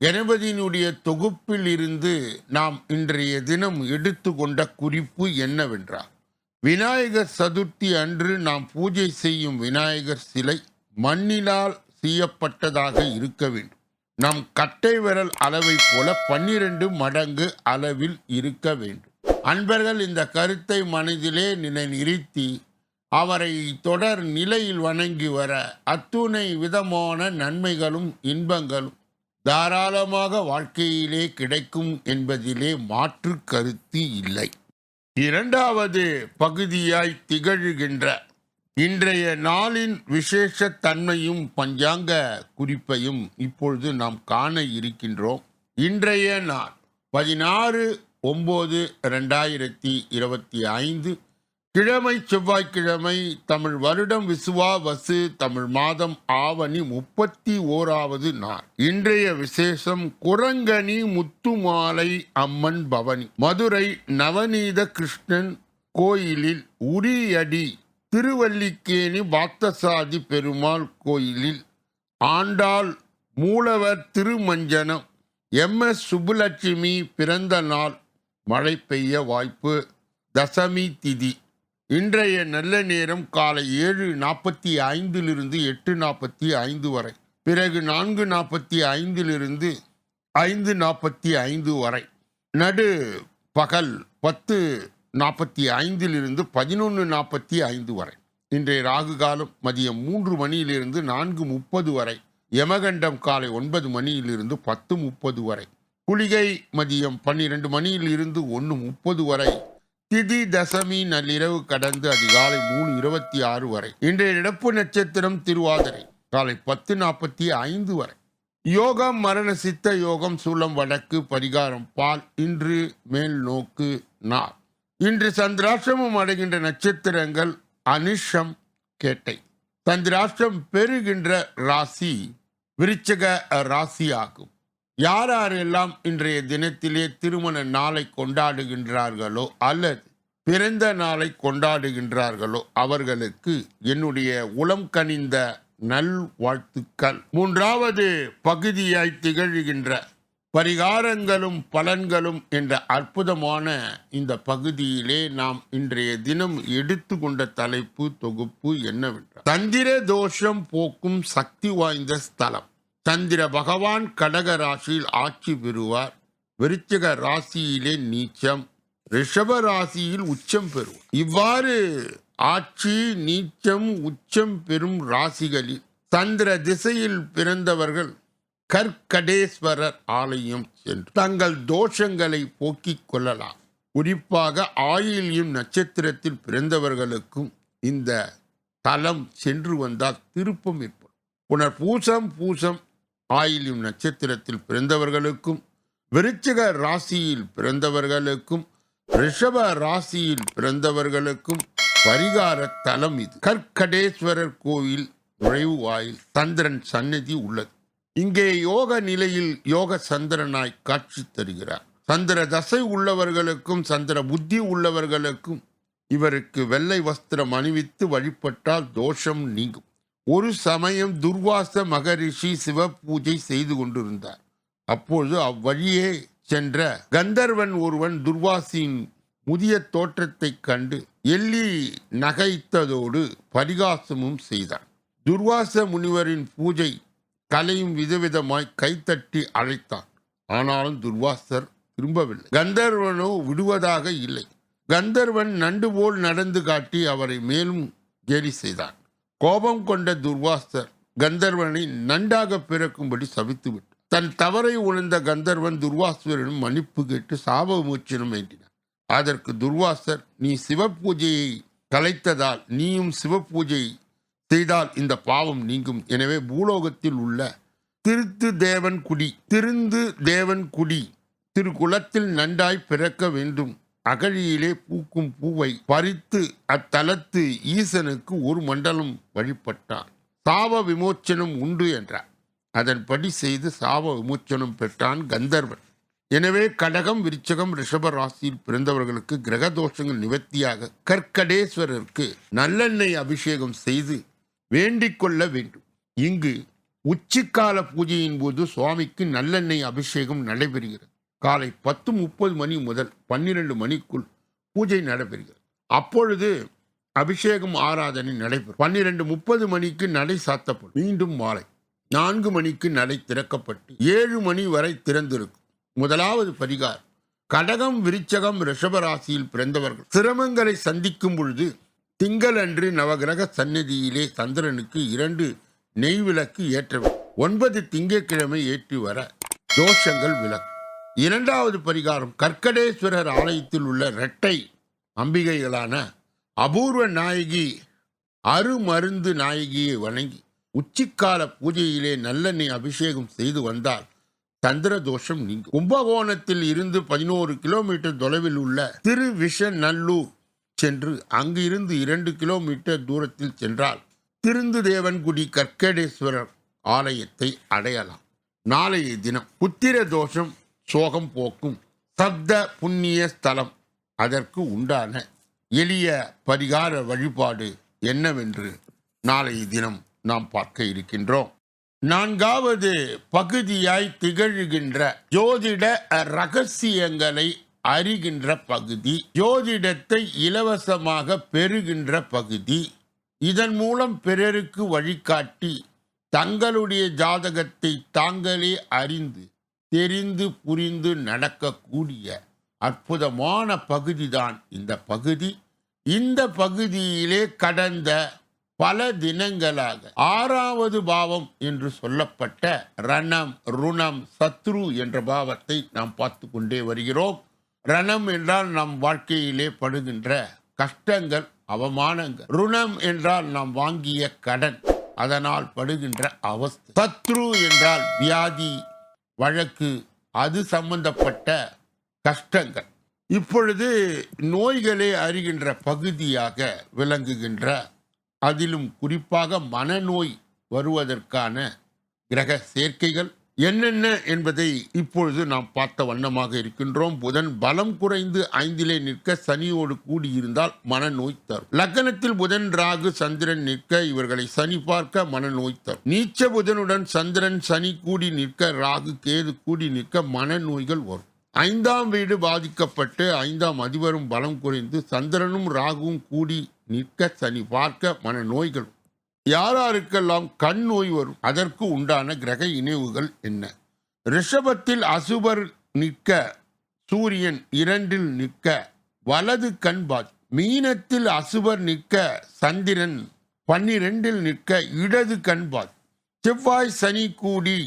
கணபதியினுடைய தொகுப்பில் இருந்து நாம் இன்றைய தினம் எடுத்துக்கொண்ட குறிப்பு என்னவென்றால் விநாயகர் சதுர்த்தி அன்று நாம் பூஜை செய்யும் விநாயகர் சிலை மண்ணினால் செய்யப்பட்டதாக இருக்க வேண்டும். நம் கட்டை விரல் அளவை போல பன்னிரண்டு மடங்கு அளவில் இருக்க வேண்டும். அன்பர்கள் இந்த கருத்தை மனதிலே நினை நிறுத்தி அவரை தொடர் நிலையில் வணங்கி வர அத்துணை விதமான நன்மைகளும் இன்பங்களும் தாராளமாக வாழ்க்கையிலே கிடைக்கும் என்பதிலே மாற்று கருத்து இல்லை. இரண்டாவது பகுதியாய் திகழ்கின்ற இன்றைய நாளின் விசேஷ தன்மையும் பஞ்சாங்க குறிப்பையும் இப்பொழுது நாம் காண இருக்கின்றோம். இன்றைய நாள் பதினாறு ஒம்பது ரெண்டாயிரத்தி இருபத்தி ஐந்து கிழமை செவ்வாய்க்கிழமை தமிழ் வருடம் விசுவா வசு தமிழ் மாதம் ஆவணி முப்பத்தி ஓராவது நாள். இன்றைய விசேஷம் குரங்கணி முத்துமாலை அம்மன் பவனி. மதுரை நவநீத கிருஷ்ணன் கோயிலில் உரியடி திருவல்லிக்கேணி பாத்தசாதி பெருமாள் கோயிலில் ஆண்டாள் மூலவர் திருமஞ்சனம் எம். எஸ். சுப்புலட்சுமி பிறந்த நாள் மழை பெய்ய வாய்ப்பு தசமி திதி. இன்றைய நல்ல நேரம் காலை ஏழு நாற்பத்தி ஐந்திலிருந்து எட்டு நாற்பத்தி ஐந்து வரை. பிறகு நான்கு நாற்பத்தி ஐந்திலிருந்து ஐந்து நாற்பத்தி ஐந்து வரை. நடு பகல் பத்து நாற்பத்தி ஐந்திலிருந்து பதினொன்று நாற்பத்தி ஐந்து வரை. இன்றைய ராகு காலம் மதியம் மூன்று மணியிலிருந்து நான்கு முப்பது வரை. யமகண்டம் காலை ஒன்பது மணியிலிருந்து பத்து முப்பது வரை. குளிகை மதியம் பன்னிரெண்டு மணியில் இருந்து ஒன்று முப்பது வரை. திதி தசமி நள்ளிரவு கடந்து அதிகாலை மூணு இருபத்தி ஆறு வரை. இன்றைய இழப்பு நட்சத்திரம் திருவாதிரை காலை பத்து நாற்பத்தி ஐந்து வரை. யோகம் மரண சித்த யோகம் சூலம் வடக்கு பரிகாரம் பால் இன்று மேல் நோக்கு நாள். இன்று சந்திராஷ்டிரமம் அடைகின்ற நட்சத்திரங்கள் அனிஷம் கேட்டை. சந்திராஷ்டிரம் பெறுகின்ற ராசி விருச்சக ராசி ஆகும் யார் யாரெல்லாம் இன்றைய தினத்திலே திருமண நாளை கொண்டாடுகின்றார்களோ அல்லது பிறந்த நாளை கொண்டாடுகின்றார்களோ அவர்களுக்கு என்னுடைய உளம் கனிந்த நல் வாழ்த்துக்கள் மூன்றாவது பகுதியாய் திகழ்கின்ற பரிகாரங்களும் பலன்களும் என்ற அற்புதமான இந்த பகுதியிலே நாம் இன்றைய தினம் எடுத்துக்கொண்ட தலைப்பு தொகுப்பு என்னவென்றால் தந்திர தோஷம் போக்கும் சக்தி வாய்ந்த ஸ்தலம். சந்திர பகவான் கடக ராசியில் ஆட்சி பெறுவார். விருச்சிக ராசியிலே நீச்சம் ரிஷப ராசியில் உச்சம் பெறுவார். இவ்வாறு ஆட்சி நீச்சம் உச்சம் பெறும் ராசிகளில் சந்திர திசையில் பிறந்தவர்கள் கற்கடேஸ்வரர் ஆலயம் சென்று தங்கள் தோஷங்களை போக்கிக் கொள்ளலாம். குறிப்பாக ஆயிலியும் நட்சத்திரத்தில் பிறந்தவர்களுக்கும் இந்த தலம் சென்று வந்தால் திருப்பம் ஏற்படும். புனர் பூசம் பூசம் ஆயிலும் நட்சத்திரத்தில் பிறந்தவர்களுக்கும் விருச்சிக ராசியில் பிறந்தவர்களுக்கும் ரிஷப ராசியில் பிறந்தவர்களுக்கும் பரிகார தலம் இது. கற்கடேஸ்வரர் கோயில் நுழைவு வாயில் சந்திரன் சந்நிதி உள்ளது. இங்கே யோக நிலையில் யோக சந்திரனாய் காட்சி தருகிறார். சந்திர தசை உள்ளவர்களுக்கும் சந்திர புத்தி உள்ளவர்களுக்கும் இவருக்கு வெள்ளை வஸ்திரம் அணிவித்து வழிபட்டால் தோஷம் நீங்கும். ஒரு சமயம் துர்வாச மகரிஷி சிவ பூஜை செய்து கொண்டிருந்தார். அப்பொழுது அவ்வழியே சென்ற கந்தர்வன் ஒருவன் துர்வாசியின் முதிய தோற்றத்தைக் கண்டு எள்ளி நகைத்ததோடு பரிகாசமும் செய்தான். துர்வாச முனிவரின் பூஜை கலையும் விதவிதமாய் கைத்தட்டி அழைத்தான். ஆனாலும் துர்வாசர் திரும்பவில்லை கந்தர்வனோ விடுவதாக இல்லை. கந்தர்வன் நண்டு போல் நடந்து காட்டி அவரை மேலும் கேலி செய்தான். கோபம் கொண்ட துர்வாசர் கந்தர்வனை நன்றாக பிறக்கும்படி சபித்துவிட்டார். தன் தவறை உணர்ந்த கந்தர்வன் துர்வாசரிடம் மன்னிப்பு கேட்டு சாப விமோச்சனம் வேண்டினார் அதற்கு துர்வாசர் நீ சிவபூஜையை கலைத்ததால் நீயும் சிவபூஜை செய்தால் இந்த பாவம் நீங்கும். எனவே பூலோகத்தில் உள்ள திருத்து தேவன் குடி திருந்து தேவன் குடி திருக்குலத்தில் நன்றாய் பிறக்க வேண்டும். அகழியிலே பூக்கும் பூவை பறித்து அத்தலத்து ஈசனுக்கு ஒரு மண்டலம் வழிபட்டான். சாவ விமோச்சனம் உண்டு என்றார். அதன்படி செய்து சாவ விமோச்சனம் பெற்றான் கந்தர்வன். எனவே கடகம் விருச்சகம் ரிஷப ராசியில் பிறந்தவர்களுக்கு கிரக தோஷங்கள் நிவர்த்தியாக கற்கடேஸ்வரருக்கு நல்லெண்ணெய் அபிஷேகம் செய்து வேண்டிக் கொள்ள வேண்டும். இங்கு உச்சிக்கால பூஜையின் போது சுவாமிக்கு நல்லெண்ணெய் அபிஷேகம் நடைபெறுகிறது. காலை பத்து முப்பது மணி முதல் பன்னிரண்டு மணிக்குள் பூஜை நடைபெறுகிறது. அப்பொழுது அபிஷேகம் ஆராதனை நடைபெறும். பன்னிரண்டு முப்பது மணிக்கு நடை சாத்தப்படும். மீண்டும் மாலை நான்கு மணிக்கு நடை திறக்கப்பட்டு ஏழு மணி வரை திறந்திருக்கும். முதலாவது பரிகாரம் கடகம் விருச்சகம் ரிஷபராசியில் பிறந்தவர்கள் சிரமங்களை சந்திக்கும் பொழுது திங்களன்று நவகிரக சந்நிதியிலே சந்திரனுக்கு இரண்டு நெய் விளக்கு ஏற்ற ஒன்பது திங்கட்கிழமை ஏற்றி வர தோஷங்கள் விளக்கு இரண்டாவது பரிகாரம் கற்கடேஸ்வரர் ஆலயத்தில் உள்ள இரட்டை அம்பிகைகளான அபூர்வ நாயகி அருமருந்து நாயகியை வணங்கி உச்சிக்கால பூஜையிலே நல்லெண்ணெய் அபிஷேகம் செய்து வந்தால் சந்திர தோஷம் நீங்கும். கும்பகோணத்தில் இருந்து பதினோரு கிலோமீட்டர் தொலைவில் உள்ள திருவிஷநல்லூர் சென்று அங்கிருந்து இரண்டு கிலோமீட்டர் தூரத்தில் சென்றால் திருந்து தேவன்குடி கற்கடேஸ்வரர் ஆலயத்தை அடையலாம். நாளைய தினம் புத்திர தோஷம் சோகம் போக்கும். சப்த புண்ணிய ஸ்தலம். அதற்கு உண்டான எளிய பரிகார வழிபாடு என்னவென்று நாளைய தினம் நாம் பார்க்க இருக்கின்றோம். நான்காவது பகுதியாய் திகழ்கின்ற ஜோதிட ரகசியங்களை அறிகின்ற பகுதி ஜோதிடத்தை இலவசமாக பெறுகின்ற பகுதி இதன் மூலம் பிறருக்கு வழிகாட்டி தங்களுடைய ஜாதகத்தை தாங்களே அறிந்து தெரிந்து புரிந்து நடக்கக்கூடிய அற்புதமான பகுதி தான் இந்த பகுதி. இந்த பகுதியிலே கடந்த பல தினங்களாக ஆறாவது பாவம் என்று சொல்லப்பட்ட ரணம் ருணம் சத்ரு என்ற பாவத்தை நாம் பார்த்து கொண்டே வருகிறோம். ரணம் என்றால் நம் வாழ்க்கையிலே படுகின்ற கஷ்டங்கள் அவமானங்கள். ருணம் என்றால் நாம் வாங்கிய கடன் அதனால் படுகின்ற அவஸ்தை. சத்ரு என்றால் வியாதி வழக்கு அது சம்பந்தப்பட்ட கஷ்டங்கள். இப்பொழுது நோய்களை அறிகின்ற பகுதியாக விளங்குகின்ற அதிலும் குறிப்பாக மனநோய் வருவதற்கான கிரக சேர்க்கைகள் என்னென்ன என்பதை இப்பொழுது நாம் பார்த்த வண்ணமாக இருக்கின்றோம். புதன் பலம் குறைந்து ஐந்திலே நிற்க சனியோடு கூடியிருந்தால் மனநோய் தரும். லக்னத்தில் புதன் ராகு சந்திரன் நிற்க இவர்களை சனி பார்க்க மனநோய் தரும். நீச்ச புதனுடன் சந்திரன் சனி கூடி நிற்க ராகு கேது கூடி நிற்க மனநோய்கள் வரும். ஐந்தாம் வீடு பாதிக்கப்பட்டு ஐந்தாம் அதிபரும் பலம் குறைந்து சந்திரனும் ராகுவும் கூடி நிற்க சனி பார்க்க மனநோய்கள் யாராருக்கெல்லாம் கண் நோய் வரும்? அதற்கு உண்டான கிரக இணைவுகள் என்ன? ரிஷபத்தில் அசுபர் நிற்க சூரியன் இரண்டில் நிற்க வலது கண் பாத் மீனத்தில் அசுபர் நிற்க சந்திரன் பன்னிரெண்டில் நிற்க இடது கண் பாத் செவ்வாய் சனி கூடி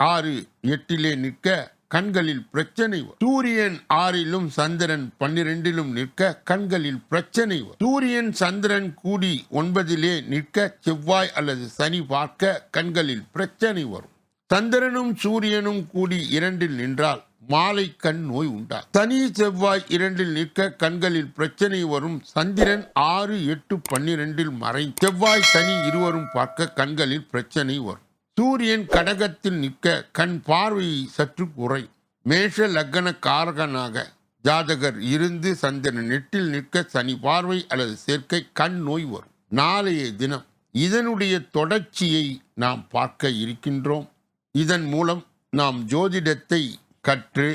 ஆறு எட்டிலே நிற்க கண்களில் பிரச்சனை வரும். சூரியன் ஆறிலும் சந்திரன் பன்னிரெண்டிலும் நிற்க கண்களில் பிரச்சனை வரும். சூரியன் சந்திரன் கூடி ஒன்பதிலே நிற்க செவ்வாய் அல்லது சனி பார்க்க கண்களில் பிரச்சனை வரும். சந்திரனும் சூரியனும் கூடி இரண்டில் நின்றால் மாலை கண் நோய் உண்டா சனி செவ்வாய் இரண்டில் நிற்க கண்களில் பிரச்சனை வரும். சந்திரன் ஆறு எட்டு பன்னிரெண்டில் மறை செவ்வாய் சனி இருவரும் பார்க்க கண்களில் பிரச்சனை வரும். சூரியன் கடகத்தில் நிற்க கண் பார்வை சற்று குறை. மேஷ லக்கண காரகனாக ஜாதகர் இருந்து சந்திரன் நெட்டில் நிற்க சனி பார்வை அல்லது சேர்க்கை கண் நோய் வரும். நாளைய தினம் இதனுடைய தொடர்ச்சியை நாம் பார்க்க இருக்கின்றோம். இதன் மூலம் நாம் ஜோதிடத்தை கற்று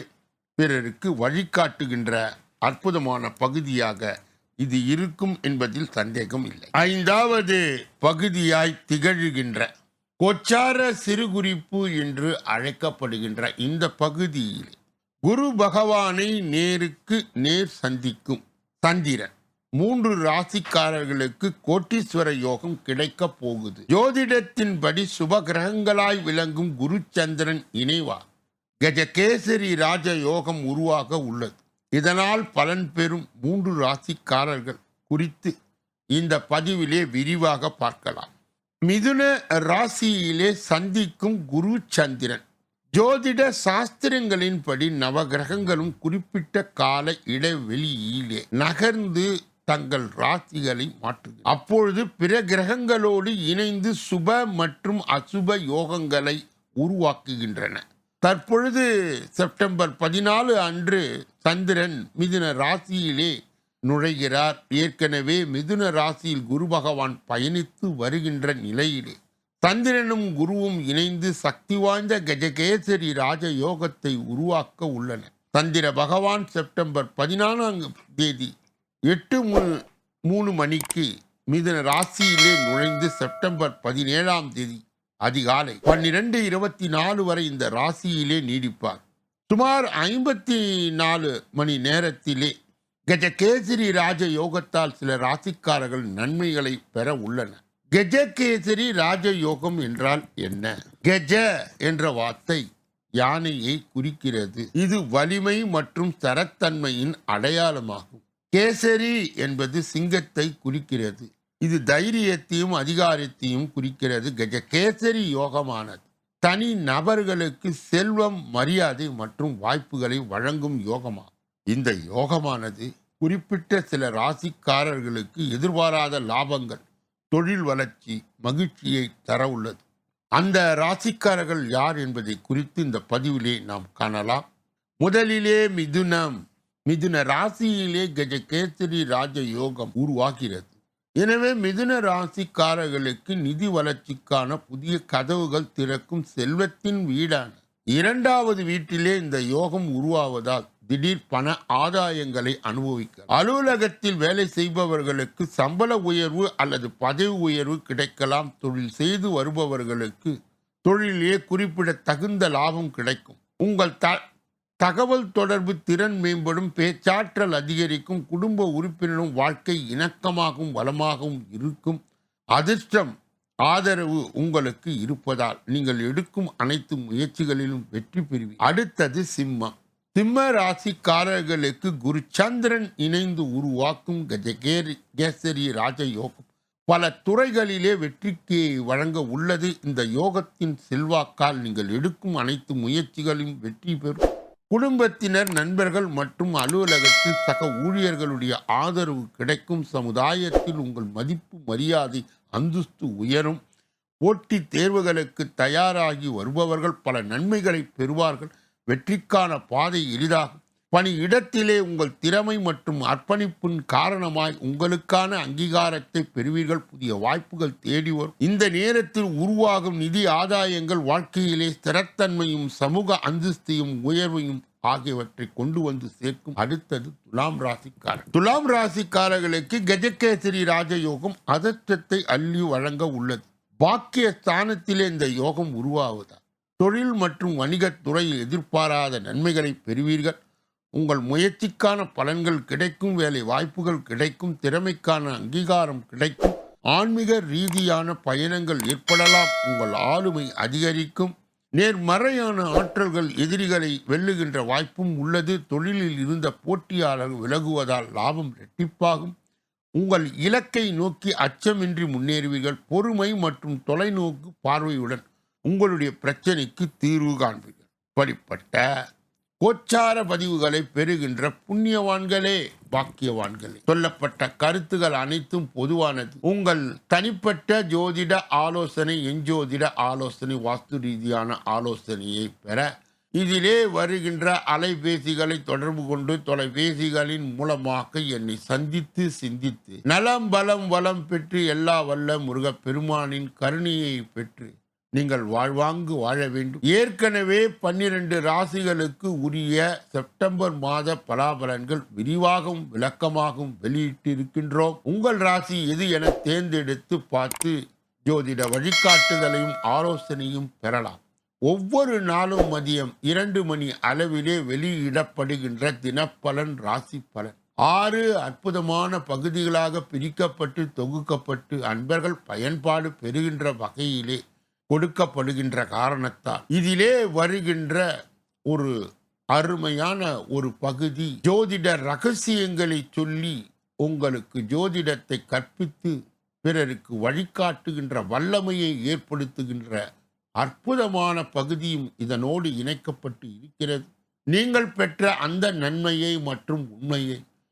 பிறருக்கு வழிகாட்டுகின்ற அற்புதமான பகுதியாக இது இருக்கும் என்பதில் சந்தேகம் இல்லை. ஐந்தாவது பகுதியாய் திகழ்கின்ற கொச்சார சிறுகுறிப்பு என்று அழைக்கப்படுகின்ற இந்த பகுதியில் குரு பகவானை நேருக்கு நேர் சந்திக்கும் சந்திரன் மூன்று ராசிக்காரர்களுக்கு கோட்டீஸ்வர யோகம் கிடைக்கப் போகுது. ஜோதிடத்தின்படி சுப கிரகங்களாய் விளங்கும் குரு சந்திரன் இணைவா கஜகேசரி ராஜ யோகம் உருவாக உள்ளது. இதனால் பலன் பெறும் மூன்று ராசிக்காரர்கள் குறித்து இந்த பதிவிலே விரிவாக பார்க்கலாம். மிதுன ராசியிலே சந்திக்கும் குரு சந்திரன். ஜோதிட சாஸ்திரங்களின்படி நவகிரகங்களும் குறிப்பிட்ட கால இடைவெளியிலே நகர்ந்து தங்கள் ராசிகளை மாற்றுகிறது அப்பொழுது பிற கிரகங்களோடு இணைந்து சுப மற்றும் அசுப யோகங்களை உருவாக்குகின்றன. தற்பொழுது செப்டம்பர் பதினாலு அன்று சந்திரன் மிதுன ராசியிலே நுழைகிறார். ஏற்கனவே மிதுன ராசியில் குரு பகவான் பயணித்து வருகின்ற நிலையிலே. சந்திரனும் குருவும் இணைந்து சக்தி வாய்ந்த கஜகேசரி ராஜ யோகத்தை உருவாக்க உள்ளன. சந்திர பகவான் செப்டம்பர் பதினாலாம் தேதி எட்டு மூணு மணிக்கு மிதுன ராசியிலே நுழைந்து செப்டம்பர் பதினேழாம் தேதி அதிகாலை பன்னிரண்டு இருபத்தி நாலு வரை இந்த ராசியிலே நீடிப்பார். சுமார் ஐம்பத்தி நாலு மணி நேரத்திலே கஜகேசரி ராஜ யோகத்தால் சில ராசிக்காரர்கள் நன்மைகளை பெற உள்ளன கஜகேசரி ராஜ யோகம் என்றால் என்ன? கஜ என்ற வார்த்தை யானையை குறிக்கிறது. இது வலிமை மற்றும் தரத்தன்மையின் அடையாளமாகும். கேசரி என்பது சிங்கத்தை குறிக்கிறது. இது தைரியத்தையும் அதிகாரத்தையும் குறிக்கிறது. கஜகேசரி யோகமானது. தனி நபர்களுக்கு செல்வம் மரியாதை மற்றும் வாய்ப்புகளை வழங்கும் யோகமாகும். இந்த யோகமானது குறிப்பிட்ட சில ராசிக்காரர்களுக்கு எதிர்பாராத லாபங்கள் தொழில் வளர்ச்சி மகிழ்ச்சியை தர உள்ளது. அந்த ராசிக்காரர்கள் யார் என்பதை குறித்து இந்த பதிவிலே நாம் காணலாம். முதலிலே மிதுனம். மிதுன ராசியிலே கஜகேசரி ராஜ யோகம் உருவாகிறது. எனவே மிதுன ராசிக்காரர்களுக்கு நிதி வளர்ச்சிக்கான புதிய கதவுகள் திறக்கும் செல்வத்தின் வீடான இரண்டாவது வீட்டிலே இந்த யோகம் உருவாவதால் திடீர் பண ஆதாயங்களை அனுபவிக்க அலுவலகத்தில் வேலை செய்பவர்களுக்கு சம்பள உயர்வு அல்லது பதவி உயர்வு கிடைக்கலாம். தொழில் செய்து வருபவர்களுக்கு தொழிலே குறிப்பிட தகுந்த லாபம் கிடைக்கும். உங்கள் த தகவல் தொடர்பு திறன் மேம்படும் பேச்சாற்றல் அதிகரிக்கும் குடும்ப உறுப்பினரும் வாழ்க்கை இணக்கமாகவும் வளமாகவும் இருக்கும். அதிர்ஷ்டம் ஆதரவு உங்களுக்கு இருப்பதால் நீங்கள் எடுக்கும் அனைத்து முயற்சிகளிலும் வெற்றி பெறுவீர்கள். அடுத்தது சிம்மம். சிம்ம ராசிக்காரர்களுக்கு குரு சந்திரன் இணைந்து உருவாக்கும் கஜகேரி கேசரி ராஜயோகம் பல துறைகளிலே வெற்றிக்கு வழங்க உள்ளது. இந்த யோகத்தின் செல்வாக்கால் நீங்கள் எடுக்கும் அனைத்து முயற்சிகளும் வெற்றி பெறும். குடும்பத்தினர் நண்பர்கள் மற்றும் அலுவலகத்தில் சக ஊழியர்களுடைய ஆதரவு கிடைக்கும். சமுதாயத்தில் உங்கள் மதிப்பு மரியாதை அந்தஸ்து உயரும். போட்டித் தேர்வுகளுக்கு தயாராகி வருபவர்கள் பல நன்மைகளை பெறுவார்கள். வெற்றிக்கான பாதை எளிதாகும். பணி இடத்திலே உங்கள் திறமை மற்றும் அர்ப்பணிப்பின் காரணமாய் உங்களுக்கான அங்கீகாரத்தை பெறுவீர்கள். புதிய வாய்ப்புகள் தேடி வரும். இந்த நேரத்தில் உருவாகும் நிதி ஆதாயங்கள் வாழ்க்கையிலே ஸ்திரத்தன்மையும் சமூக அந்தஸ்தையும் உயர்வையும் ஆகியவற்றை கொண்டு வந்து சேர்க்கும். அடுத்தது துலாம் ராசிக்காரர். துலாம் ராசிக்காரர்களுக்கு கஜகேசரி ராஜயோகம் அதற்றத்தை அள்ளி வழங்க உள்ளது. பாக்கிய ஸ்தானத்திலே இந்த யோகம் உருவாவதா? தொழில் மற்றும் வணிகத் துறையில் எதிர்பாராத நன்மைகளை பெறுவீர்கள். உங்கள் முயற்சிக்கான பலன்கள் கிடைக்கும் வேலை வாய்ப்புகள் கிடைக்கும் திறமைக்கான அங்கீகாரம் கிடைக்கும் ஆன்மீக ரீதியான பயணங்கள் ஏற்படலாம் உங்கள் ஆளுமை அதிகரிக்கும். நேர்மறையான ஆற்றல்கள் எதிரிகளை வெல்லுகின்ற வாய்ப்பும் உள்ளது. தொழிலில் இருந்த போட்டியாளர் விலகுவதால் லாபம் இரட்டிப்பாகும். உங்கள் இலக்கை நோக்கி அச்சமின்றி முன்னேறுவீர்கள். பொறுமை மற்றும் தொலைநோக்கு பார்வையுடன் உங்களுடைய பிரச்சனைக்கு தீர்வு காண்பீர்கள் இப்படிப்பட்ட கோச்சார பதிவுகளை பெறுகின்ற புண்ணியவான்களே பாக்கியவான்களே. சொல்லப்பட்ட கருத்துகள் அனைத்தும் பொதுவானது. உங்கள் தனிப்பட்ட ஜோதிட ஆலோசனை எஞ்சோதிட ஆலோசனை வாஸ்து ரீதியான ஆலோசனையை பெற இதிலே வருகின்ற அலைபேசிகளை தொடர்பு கொண்டு தொலைபேசிகளின் மூலமாக என்னை சந்தித்து சிந்தித்து நலம் பலம் வளம் பெற்று எல்லா வல்ல முருகப் பெருமானின் கருணையை பெற்று நீங்கள் வாழ்வாங்கு வாழ வேண்டும். ஏற்கனவே பன்னிரண்டு ராசிகளுக்கு உரிய செப்டம்பர் மாத பலாபலன்கள் விரிவாகவும் விளக்கமாகவும் வெளியிட்டிருக்கின்றோம். உங்கள் ராசி எது என தேர்ந்தெடுத்து பார்த்து ஜோதிட வழிகாட்டுதலையும் ஆலோசனையும் பெறலாம். ஒவ்வொரு நாளும் மதியம் இரண்டு மணி அளவிலே வெளியிடப்படுகின்ற தினப்பலன் ராசி பலன். ஆறு அற்புதமான பகுதிகளாக பிரிக்கப்பட்டு தொகுக்கப்பட்டு அன்பர்கள் பயன்பாடு பெறுகின்ற வகையிலே கொடுக்கப்படுகின்ற காரணத்தால். இதிலே வருகின்ற ஒரு அருமையான ஒரு பகுதி ஜோதிட ரகசியங்களை சொல்லி உங்களுக்கு ஜோதிடத்தை கற்பித்து பிறருக்கு வழிகாட்டுகின்ற வல்லமையை ஏற்படுத்துகின்ற அற்புதமான பகுதியும் இதனோடு இணைக்கப்பட்டு இருக்கிறது. நீங்கள் பெற்ற அந்த நன்மையை மற்றும் உண்மையை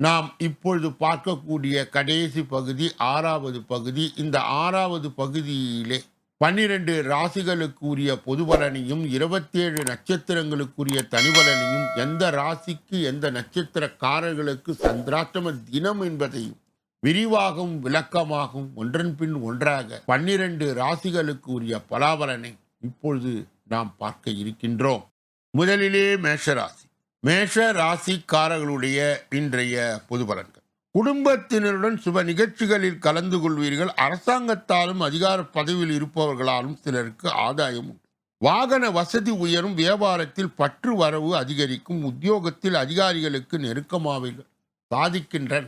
நாம் இப்பொழுது பார்க்கக்கூடிய கடைசி பகுதி ஆறாவது பகுதி. இந்த ஆறாவது பகுதியிலே பன்னிரண்டு ராசிகளுக்குரிய பொதுபலனையும் இருபத்தேழு நட்சத்திரங்களுக்குரிய தனிபலனையும் எந்த ராசிக்கு எந்த நட்சத்திரக்காரர்களுக்கு சந்திராஷ்டம தினம் என்பதையும் விரிவாகவும் விளக்கமாகவும் ஒன்றன் பின் ஒன்றாக பன்னிரண்டு ராசிகளுக்கு உரிய பலாபலனை இப்பொழுது நாம் பார்க்க இருக்கின்றோம். முதலிலே மேஷராசி. மேஷ ராசிக்காரர்களுடைய இன்றைய பொது பலன்கள். குடும்பத்தினருடன் சுப நிகழ்ச்சிகளில் கலந்து கொள்வீர்கள். அரசாங்கத்தாலும் அதிகார பதவியில் இருப்பவர்களாலும் சிலருக்கு ஆதாயம் உண்டு. வாகன வசதி உயரும். வியாபாரத்தில் பற்று வரவு அதிகரிக்கும். உத்தியோகத்தில் அதிகாரிகளுக்கு நெருக்கமாவீர்கள். சாதிக்கின்ற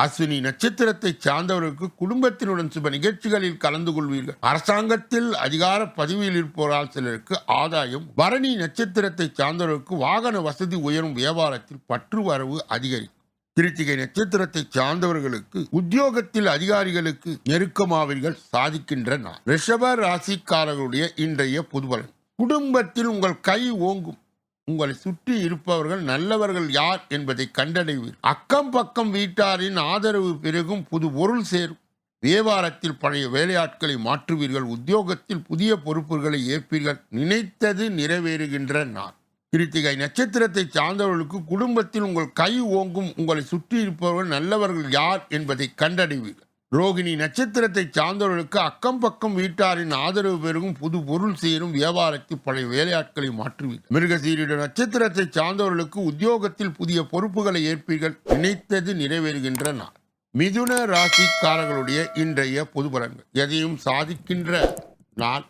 அஸ்வினி நட்சத்திரத்தை சார்ந்தவர்களுக்கு குடும்பத்தினுடன் சுப நிகழ்ச்சிகளில் கலந்து கொள்வீர்கள். அரசாங்கத்தில் அதிகார பதவியில் இருப்பவரால் சிலருக்கு ஆதாயம். பரணி நட்சத்திரத்தை சார்ந்தவர்களுக்கு வாகன வசதி உயரும் வியாபாரத்தில் பற்று வரவு அதிகரிக்கும். கிருத்திகை நட்சத்திரத்தை சார்ந்தவர்களுக்கு உத்தியோகத்தில் அதிகாரிகளுக்கு நெருக்கமாவீர்கள் சாதிக்கின்ற நாள். ரிஷப ராசிக்காரர்களுடைய இன்றைய புதுபலன். குடும்பத்தில் உங்கள் கை ஓங்கும். உங்களை சுற்றி இருப்பவர்கள் நல்லவர்கள் யார் என்பதை கண்டடைவீர். அக்கம் பக்கம் வீட்டாரின் ஆதரவு பெருகும் புது பொருள் சேரும். வியாபாரத்தில் பழைய வேலையாட்களை மாற்றுவீர்கள். உத்தியோகத்தில் புதிய பொறுப்புகளை ஏற்பீர்கள். நினைத்தது நிறைவேறுகின்ற நாள். கிருத்திகை நட்சத்திரத்தை சார்ந்தவர்களுக்கு குடும்பத்தில் உங்கள் கை ஓங்கும். உங்களை சுற்றி இருப்பவர்கள் நல்லவர்கள் யார் என்பதை கண்டடைவீர்கள். ரோகிணி நட்சத்திரத்தை சார்ந்தவர்களுக்கு அக்கம் பக்கம் வீட்டாரின் ஆதரவு பெருகும் புது பொருள் சேரும் வியாபாரத்தில் பழைய வேலையாட்களை மாற்றுவீர்கள் மிருகசீரிட நட்சத்திரத்தை சார்ந்தவர்களுக்கு உத்தியோகத்தில் புதிய பொறுப்புகளை ஏற்பீர்கள். நினைத்தது நிறைவேறுகின்ற நாள். மிதுன ராசிக்காரர்களுடைய இன்றைய பொது பலன்கள். எதையும் சாதிக்கின்ற நாள்.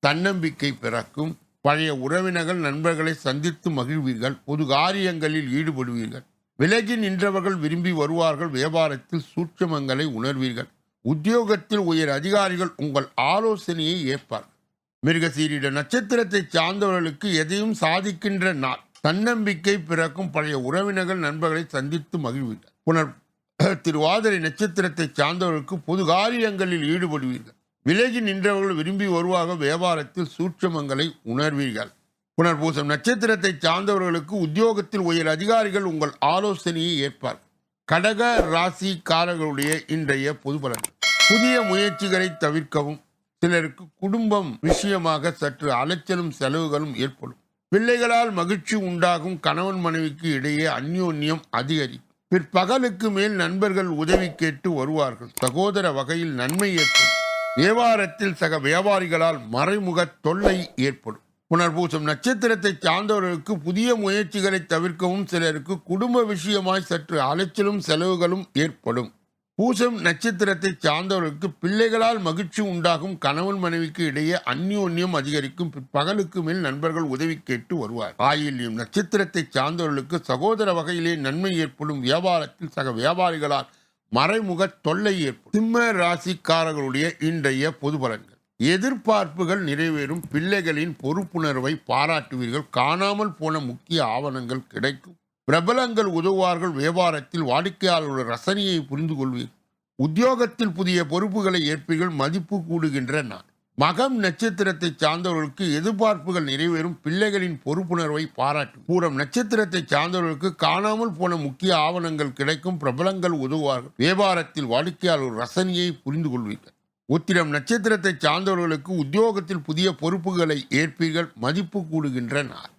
தன்னம்பிக்கை பிறக்கும். பழைய உறவினர்கள் நண்பர்களை சந்தித்து மகிழ்வீர்கள். பொது காரியங்களில் ஈடுபடுவீர்கள். விலகி நின்றவர்கள் விரும்பி வருவார்கள் வியாபாரத்தில் சூட்சமங்களை உணர்வீர்கள். உத்தியோகத்தில் உயர் அதிகாரிகள் உங்கள் ஆலோசனையை ஏற்பார். மிருகசீரிட நட்சத்திரத்தை சார்ந்தவர்களுக்கு எதையும் சாதிக்கின்ற நாள். தன்னம்பிக்கை பிறக்கும் பழைய உறவினர்கள் நண்பர்களை சந்தித்து மகிழ்வீர்கள். புனர் திருவாதிரை நட்சத்திரத்தை சார்ந்தவர்களுக்கு பொது காரியங்களில் ஈடுபடுவீர்கள். விலகி நின்றவர்கள் விரும்பி வருவாக வியாபாரத்தில் சூட்சமங்களை உணர்வீர்கள். புனர்பூசம் நட்சத்திரத்தை சார்ந்தவர்களுக்கு உத்தியோகத்தில் உயர் அதிகாரிகள் உங்கள் ஆலோசனையை ஏற்பார். கடக ராசிக்காரர்களுடைய இன்றைய பொது பலன்கள் புதிய முயற்சிகளை தவிர்க்கவும். சிலருக்கு குடும்பம் விஷயமாக சற்று அலைச்சலும் செலவுகளும் ஏற்படும். பிள்ளைகளால் மகிழ்ச்சி உண்டாகும். கணவன் மனைவிக்கு இடையே அந்யோன்யம் அதிகரிக்கும். பிற்பகலுக்கு மேல் நண்பர்கள் உதவி கேட்டு வருவார்கள். சகோதர வகையில் நன்மை ஏற்படும். வியாபாரத்தில் சக வியாபாரிகளால் மறைமுக தொல்லை ஏற்படும். புனர்பூசம். நட்சத்திரத்தை சார்ந்தவர்களுக்கு புதிய முயற்சிகளை தவிர்க்கவும் சிலருக்கு குடும்ப விஷயமாய் சற்று அலைச்சலும் செலவுகளும் ஏற்படும். பூசம் நட்சத்திரத்தை சார்ந்தவர்களுக்கு பிள்ளைகளால் மகிழ்ச்சி உண்டாகும். கணவன் மனைவிக்கு இடையே அந்யோன்யம் அதிகரிக்கும். பகலுக்கு மேல் நண்பர்கள் உதவி கேட்டு வருவார். ஆயில்யம். நட்சத்திரத்தை சார்ந்தவர்களுக்கு சகோதர வகையிலே நன்மை ஏற்படும். வியாபாரத்தில் சக வியாபாரிகளால் மறைமுக தொல்லை ஏற்படும். சிம்ம ராசிக்காரர்களுடைய இன்றைய பொது பலன்கள். எதிர்பார்ப்புகள் நிறைவேறும் பிள்ளைகளின் பொறுப்புணர்வை பாராட்டுவீர்கள். காணாமல் போன முக்கிய ஆவணங்கள் கிடைக்கும். பிரபலங்கள் உதவுவார்கள். வியாபாரத்தில் வாடிக்கையாளர்கள் ரசனையை புரிந்து கொள்வீர்கள் உத்தியோகத்தில் புதிய பொறுப்புகளை ஏற்பீர்கள். மதிப்பு கூடுகின்ற நான் மகம் நட்சத்திரத்தை சார்ந்தவர்களுக்கு எதிர்பார்ப்புகள் நிறைவேறும். பிள்ளைகளின் பொறுப்புணர்வை பாராட்டும். பூரம் நட்சத்திரத்தை சார்ந்தவர்களுக்கு காணாமல் போன முக்கிய ஆவணங்கள் கிடைக்கும். பிரபலங்கள் உதவுவார்கள். வியாபாரத்தில் வாடிக்கையாளர் ரசனையை புரிந்து கொள்வீர்கள் உத்திரம் நட்சத்திரத்தை சார்ந்தவர்களுக்கு உத்தியோகத்தில் புதிய பொறுப்புகளை ஏற்பீர்கள் மதிப்பு கூடுகின்ற நாள்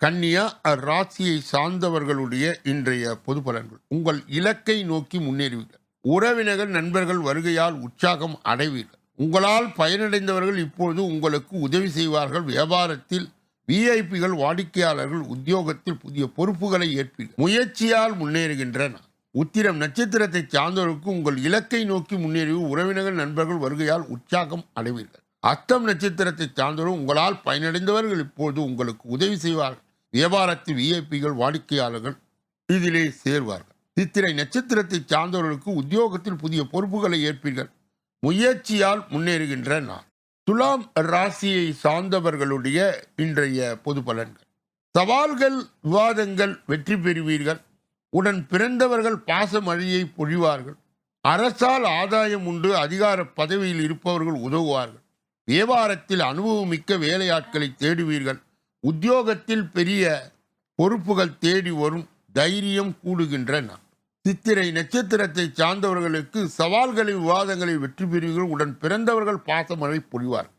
கன்னியா ராசியை சார்ந்தவர்களுடைய இன்றைய பொது பலன்கள். உங்கள் இலக்கை நோக்கி முன்னேறுவீர்கள். உறவினர்கள் நண்பர்கள் வருகையால் உற்சாகம் அடைவீர்கள். உங்களால் பயனடைந்தவர்கள் இப்பொழுது உங்களுக்கு உதவி செய்வார்கள். வியாபாரத்தில் விஐபிகள் வாடிக்கையாளர்கள் உத்தியோகத்தில் புதிய பொறுப்புகளை ஏற்பீர்கள். முயற்சியால் முன்னேறுகின்றன உத்திரம் நட்சத்திரத்தை சார்ந்தவர்களுக்கு உங்கள் இலக்கை நோக்கி முன்னேறிவு உறவினர்கள் நண்பர்கள் வருகையால் உற்சாகம் அடைவீர்கள். அஸ்தம் நட்சத்திரத்தை சார்ந்தவரும் உங்களால் பயனடைந்தவர்கள் இப்போது உங்களுக்கு உதவி செய்வார்கள். வியாபாரத்தில் விஐபிகள் வாடிக்கையாளர்கள் இதிலே சேர்வார்கள். சித்திரை நட்சத்திரத்தை சார்ந்தவர்களுக்கு உத்தியோகத்தில் புதிய பொறுப்புகளை ஏற்பீர்கள். முயற்சியால் முன்னேறுகின்ற நாள். துலாம் ராசியை சார்ந்தவர்களுடைய இன்றைய பொது பலன்கள். சவால்கள் விவாதங்கள் வெற்றி பெறுவீர்கள். உடன் பிறந்தவர்கள் பாச மழையை பொழிவார்கள். அரசால் ஆதாயம் உண்டு அதிகார பதவியில் இருப்பவர்கள் உதவுவார்கள். வியாபாரத்தில் அனுபவமிக்க வேலையாட்களை தேடுவீர்கள். உத்தியோகத்தில் பெரிய பொறுப்புகள் தேடி வரும் தைரியம் கூடுகின்றன. சித்திரை நட்சத்திரத்தை சார்ந்தவர்களுக்கு சவால்களை விவாதங்களை வெற்றி பெறுவீர்கள். உடன் பிறந்தவர்கள் பாசமழை பொழிவார்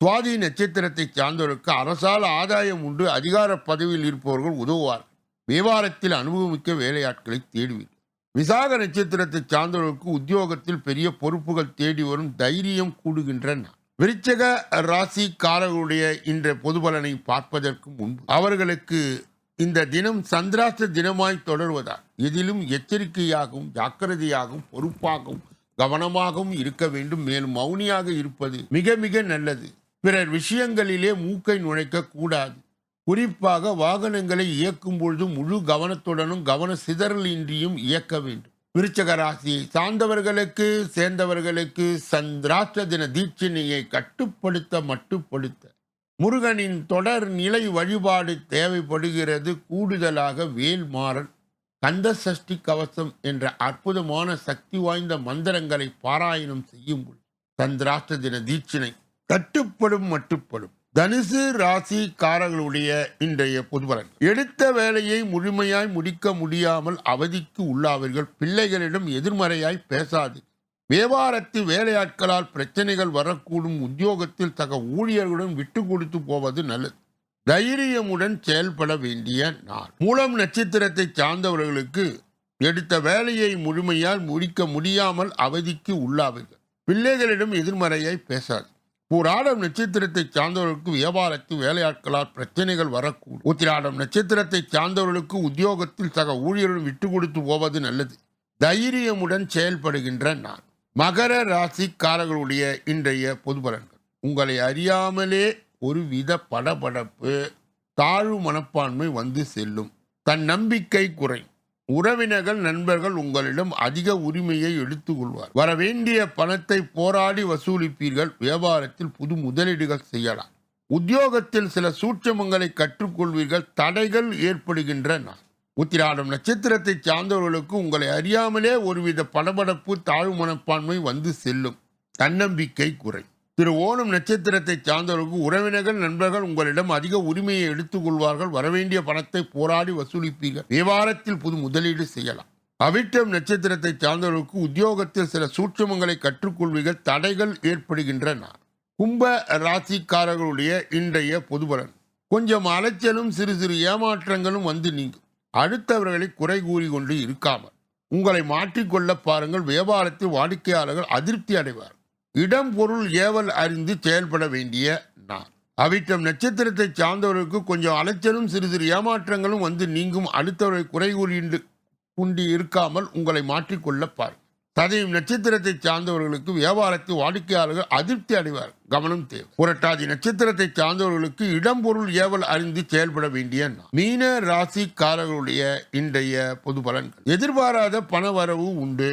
சுவாதி நட்சத்திரத்தை சார்ந்தவர்களுக்கு அரசால் ஆதாயம் உண்டு அதிகார பதவியில் இருப்பவர்கள் உதவுவார் வியாபாரத்தில் அனுபவமிக்க வேலையாட்களை தேடுவீர்கள். விசாக நட்சத்திரத்தை சார்ந்தவர்களுக்கு உத்தியோகத்தில் பெரிய பொறுப்புகள் தேடி வரும் தைரியம் கூடுகின்ற விருச்சக ராசிக்காரர்களுடைய இன்ற பொது பலனை பார்ப்பதற்கு முன்பு அவர்களுக்கு இந்த தினம் சந்திராஷ்ட தினமாய் தொடர்வதால் எதிலும் எச்சரிக்கையாகவும் ஜாக்கிரதையாகவும் பொறுப்பாகவும் கவனமாகவும் இருக்க வேண்டும். மேலும் மௌனியாக இருப்பது மிக மிக நல்லது. பிறர் விஷயங்களிலே மூக்கை நுழைக்க கூடாது. குறிப்பாக வாகனங்களை இயக்கும் பொழுது முழு கவனத்துடனும் கவன சிதறலின்றியும் இயக்க வேண்டும். விருச்சக ராசி சார்ந்தவர்களுக்கு சேர்ந்தவர்களுக்கு சந்திராஷ்ட தின தீட்சணையை கட்டுப்படுத்த மட்டுப்படுத்த. முருகனின் தொடர் நிலை வழிபாடு தேவைப்படுகிறது. கூடுதலாக வேல்மாறன் கந்த சஷ்டி கவசம் என்ற அற்புதமான சக்தி வாய்ந்த மந்திரங்களை பாராயணம் செய்யும் பொழுது சந்திராஷ்ட தின தீட்சணை கட்டுப்படும் மட்டுப்படும். தனுசு ராசிக்காரர்களுடைய இன்றைய பொதுபலன் எடுத்த வேலையை முழுமையாய் முடிக்க முடியாமல் அவதிக்கு உள்ளாவீர்கள். பிள்ளைகளிடம் எதிர்மறையாய் பேசாது. வியாபாரத்து வேலையாட்களால் பிரச்சனைகள் வரக்கூடும். உத்தியோகத்தில் தக ஊழியர்களுடன் விட்டு கொடுத்து போவது நல்லது. தைரியமுடன் செயல்பட வேண்டிய நாள். மூலம் நட்சத்திரத்தை சார்ந்தவர்களுக்கு எடுத்த வேலையை முழுமையால் முடிக்க முடியாமல் அவதிக்கு உள்ளாவீர்கள். பிள்ளைகளிடம் எதிர்மறையாய் பேசாது. பூராடம் நட்சத்திரத்தை சார்ந்தவர்களுக்கு வியாபாரத்தில் வேலையாட்களால் பிரச்சனைகள் வரக்கூடும். உத்திராடம் நட்சத்திரத்தை சார்ந்தவர்களுக்கு உத்தியோகத்தில் சக ஊழியர்கள் விட்டு கொடுத்து போவது நல்லது. தைரியமுடன் செயல்படுகின்ற நான். மகர ராசிக்காரர்களுடைய இன்றைய பொது பலன்கள். உங்களை அறியாமலே ஒரு வித படபடப்பு தாழ்வு மனப்பான்மை வந்து செல்லும். தன் நம்பிக்கை குறையும். உறவினர்கள் நண்பர்கள் உங்களிடம் அதிக உரிமையை எடுத்துக்கொள்வார் வரவேண்டிய பணத்தை போராடி வசூலிப்பீர்கள். வியாபாரத்தில் புது முதலீடுகள் செய்யலாம். உத்தியோகத்தில் சில சூட்சமங்களை கற்றுக்கொள்வீர்கள். தடைகள் ஏற்படுகின்ற உத்திராடம் நட்சத்திரத்தை சார்ந்தவர்களுக்கு உங்களை அறியாமலே ஒருவித படபடப்பு தாழ்வு மனப்பான்மை வந்து செல்லும். தன்னம்பிக்கை குறை. திரு ஓணம் நட்சத்திரத்தை சார்ந்தவர்களுக்கு உறவினர்கள் நண்பர்கள் உங்களிடம் அதிக உரிமையை எடுத்துக்கொள்வார்கள் வரவேண்டிய பணத்தை போராடி வசூலிப்பீர்கள். வியாபாரத்தில் புது முதலீடு செய்யலாம். அவிட்டம் நட்சத்திரத்தை சார்ந்தவர்களுக்கு உத்தியோகத்தில் சில சூட்சமங்களை கற்றுக்கொள்வீர்கள். தடைகள் ஏற்படுகின்ற கும்ப ராசிக்காரர்களுடைய இன்றைய பொதுபலன் கொஞ்சம் அலைச்சலும் சிறு சிறு ஏமாற்றங்களும் வந்து நீங்கும். அடுத்தவர்களை குறை கூறி கொண்டு இருக்காமல். உங்களை மாற்றிக்கொள்ள பாருங்கள். வியாபாரத்தில் வாடிக்கையாளர்கள் அதிருப்தி அடைவார் இடம் பொருள் ஏவல் அறிந்து செயல்பட வேண்டிய நான் அவிட்டம் நட்சத்திரத்தை சார்ந்தவர்களுக்கு கொஞ்சம் அலைச்சலும் சிறு சிறு ஏமாற்றங்களும் வந்து நீங்கும் அடுத்தவரை குறை கூறிண்டு குண்டி இருக்காமல் உங்களை மாற்றிக்கொள்ள பார். சதயம் நட்சத்திரத்தை சார்ந்தவர்களுக்கு வியாபாரத்தில் வாடிக்கையாளர்கள் அதிருப்தி அடைவார். கவனம் தேவை. புரட்டாதி நட்சத்திரத்தை சார்ந்தவர்களுக்கு இடம் பொருள் ஏவல் அறிந்து செயல்பட வேண்டிய மீன ராசிக்காரர்களுடைய இன்றைய பொது பலன்கள். எதிர்பாராத பணவரவு உண்டு.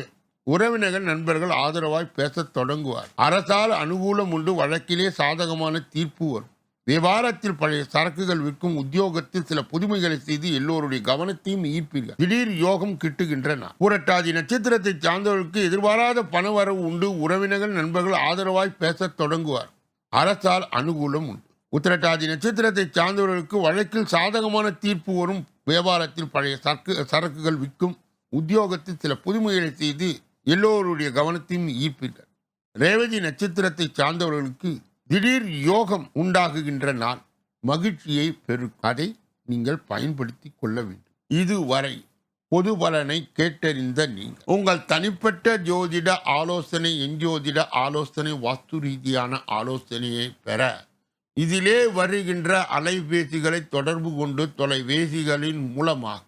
உறவினர்கள் நண்பர்கள் ஆதரவாய் பேசத் தொடங்குவார். அரசால் அனுகூலம் உண்டு வழக்கிலே சாதகமான தீர்ப்பு வரும். வியாபாரத்தில் பழைய சரக்குகள் விற்கும் உத்தியோகத்தில் சில புதுமைகளை செய்து எல்லோருடைய கவனத்தையும் ஈர்ப்பீர்கள். திடீர் யோகம் கிட்டுகின்றன. புரட்டாதி நட்சத்திரத்தை சார்ந்தவர்களுக்கு எதிர்பாராத பணவரவு உண்டு. உறவினர்கள் நண்பர்கள் ஆதரவாய் பேசத் தொடங்குவார். அரசால் அனுகூலம் உண்டு. உத்திரட்டாதி நட்சத்திரத்தை சார்ந்தவர்களுக்கு வழக்கில் சாதகமான தீர்ப்பு வரும். வியாபாரத்தில் பழைய சரக்கு சரக்குகள் விற்கும் உத்தியோகத்தில் சில புதுமைகளை செய்து எல்லோருடைய கவனத்தையும் ஈர்ப்பீர்கள். ரேவதி நட்சத்திரத்தை சார்ந்தவர்களுக்கு திடீர் யோகம் உண்டாகுகின்ற நாள். மகிழ்ச்சியை பெறும். அதை நீங்கள் பயன்படுத்தி கொள்ள வேண்டும். இதுவரை பொது பலனை கேட்டறிந்த நீங்கள். உங்கள் தனிப்பட்ட ஜோதிட ஆலோசனை எஞ்சோதிட ஆலோசனை வாஸ்து ரீதியான ஆலோசனையை பெற இதிலே வருகின்ற அலைபேசிகளை தொடர்பு கொண்டு தொலைபேசிகளின் மூலமாக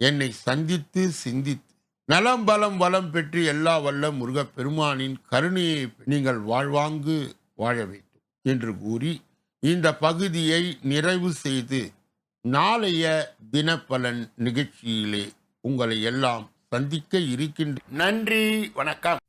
என்னை சந்தித்து சிந்தித்து நலம் பலம் வளம் பெற்று எல்லா வல்ல முருகப்பெருமானின் கருணையை நீங்கள் வாழ்வாங்கு வாழ வேண்டும் என்று கூறி இந்த பகுதியை நிறைவு செய்து நாளைய தினப்பலன் நிகழ்ச்சியிலே உங்களை எல்லாம் சந்திக்க இருக்கின்ற நன்றி வணக்கம்.